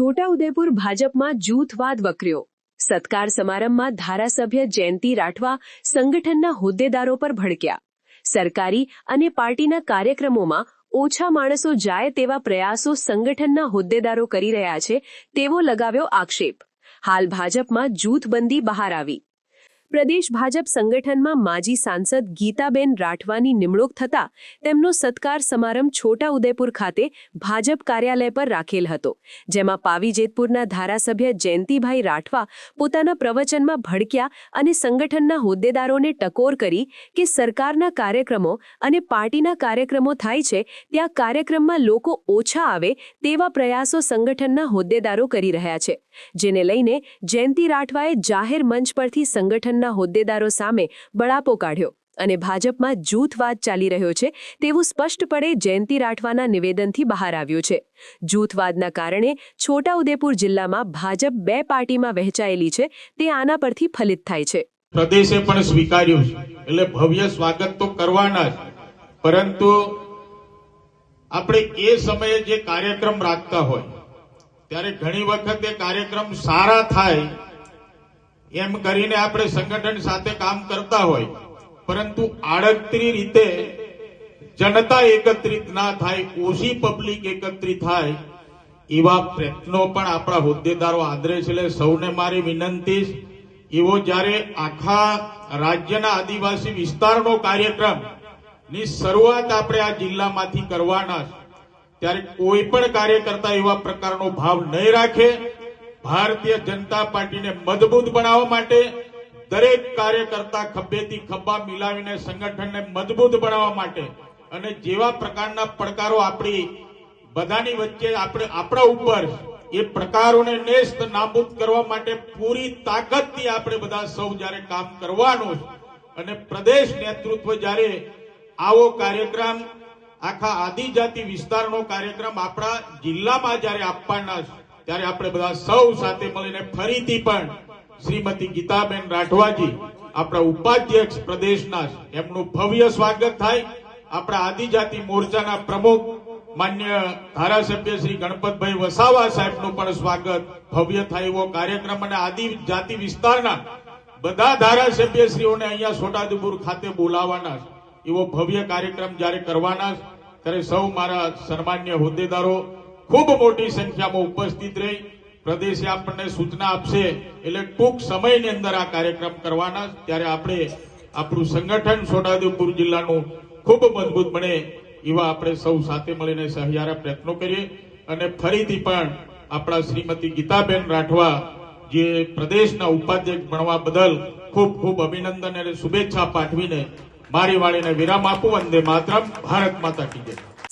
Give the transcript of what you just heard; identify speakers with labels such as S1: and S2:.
S1: છોટાઉદેપુર ભાજપમાં જૂથવાદ વકર્યો. સત્કાર સમારંભમાં ધારાસભ્ય જયંતિ રાઠવા સંગઠનના હોદ્દેદારો પર ભડક્યા. સરકારી અને પાર્ટીના કાર્યક્રમોમાં ઓછા માણસો જાય તેવા પ્રયાસો સંગઠનના હોદ્દેદારો કરી રહ્યા છે તેવો લગાવ્યો આક્ષેપ. હાલ ભાજપમાં જૂથબંધી બહાર આવી. પ્રદેશ ભાજપ સંગઠનમાં માજી સાંસદ ગીતાબેન રાઠવાની નિમણૂક થતાં તેમનો સત્કાર સમારંભ છોટાઉદેપુર ખાતે ભાજપ કાર્યાલય પર રાખેલ હતો, જેમાં પાવી જેતપુરના ધારાસભ્ય જયંતિભાઈ રાઠવા પોતાના પ્રવચનમાં ભડક્યા અને સંગઠનના હોદ્દેદારોને ટકોર કરી કે સરકારના કાર્યક્રમો અને પાર્ટીના કાર્યક્રમો થાય છે, ત્યાં કાર્યક્રમમાં લોકો ઓછા આવે તેવા પ્રયાસો સંગઠનના હોદ્દેદારો કરી રહ્યા છે, જેને લઈને જયંતિ રાઠવાએ જાહેર મંચ પરથી સંગઠનના હોદ્દેદારો સામે બળાપો કાઢ્યો અને ભાજપમાં જૂથવાદ ચાલી રહ્યો છે તેવું સ્પષ્ટપણે જયંતિ રાઠવાના નિવેદનથી બહાર આવ્યું છે. જૂથવાદના કારણે છોટાઉદેપુર જિલ્લામાં ભાજપ બે પાર્ટીમાં વહેંચાયેલી છે તે આના પરથી ફલિત થાય છે.
S2: પ્રદેશે પણ સ્વીકાર્યું છે. એટલે ભવ્ય સ્વાગત તો કરવાના જ. પરંતુ આપણે એ સમયે જે કાર્યક્રમ રાખતા હોય, ત્યારે ઘણી વખત એ કાર્યક્રમ સારા થાય એમ કરીને આપણે સંગઠન સાથે કામ કરતા હોય, પરંતુ આડકતરી રીતે જનતા એકત્રિત ના થાય, ઓછી પબ્લિક એકત્રિત થાય, એવા પ્રયત્નો પણ આપણા હોદ્દેદારો આદરે છે. સૌને મારી વિનંતી એવો જ્યારે આખા રાજ્યના આદિવાસી વિસ્તારનો કાર્યક્રમની શરૂઆત આપણે આ જિલ્લામાંથી કરવાના ત્યારે કોઈ પણ કાર્યકર્તા એવા પ્રકારનો ભાવ નહીં રાખે ભારતીય જનતા પાર્ટીને મજબૂત બનાવવા માટે દરેક કાર્યકર્તા ખભેથી ખભા મિલાવીને સંગઠનને મજબૂત બનાવવા માટે અને જેવા પ્રકારના પડકારો આપણી બધાની વચ્ચે આપણે આપણા ઉપર એ પ્રકારોને નેસ્ત નાબૂદ કરવા માટે પૂરી તાકાતથી આપણે બધા સૌ જ્યારે કામ કરવાનું અને પ્રદેશ નેતૃત્વ જ્યારે આવો કાર્યક્રમ આખા આદિજાતિ વિસ્તારનો કાર્યક્રમ આપણા જિલ્લામાં જ્યારે આપવાના છે ત્યારે આપણે બધા સૌ સાથે મળીને ફરીથી પણ શ્રીમતી ગીતાબેન રાઠવાજી, આપણા ઉપાધ્યક્ષ પ્રદેશના એમનું ભવ્ય સ્વાગત થાય. આપણા આદિજાતિ મોરચાના પ્રમુખ માન્ય ધારાસભ્ય શ્રી ગણપતભાઈ વસાવા સાહેબનું પણ સ્વાગત ભવ્ય થાય એવો કાર્યક્રમ અને આદિજાતિ વિસ્તારના બધા ધારાસભ્યશ્રીઓને અહીંયા છોટાઉદેપુર ખાતે બોલાવાના એવો ભવ્ય કાર્યક્રમ જ્યારે કરવાના ત્યારે સૌ મારા સન્માન્ય હોદ્દેદારો ખૂબ મોટી સંખ્યામાં ઉપસ્થિત રહી. પ્રદેશે આપણને સૂચના આપશે, એટલે ટૂંક સમયની અંદર આ કાર્યક્રમ કરવાના ત્યારે આપણે આપણું સંગઠન છોટાઉદેપુર જિલ્લાનું ખૂબ મજબૂત બને એવા આપણે સૌ સાથે મળીને સહિયારા પ્રયત્નો કરીએ. અને ફરીથી પણ આપણા શ્રીમતી ગીતાબેન રાઠવા, જે પ્રદેશના ઉપાધ્યક્ષ બનવા બદલ ખૂબ ખૂબ અભિનંદન અને શુભેચ્છા પાઠવીને મારી વાળીને વિરામ આપું. વંદે માતરમ. ભારત માતા કી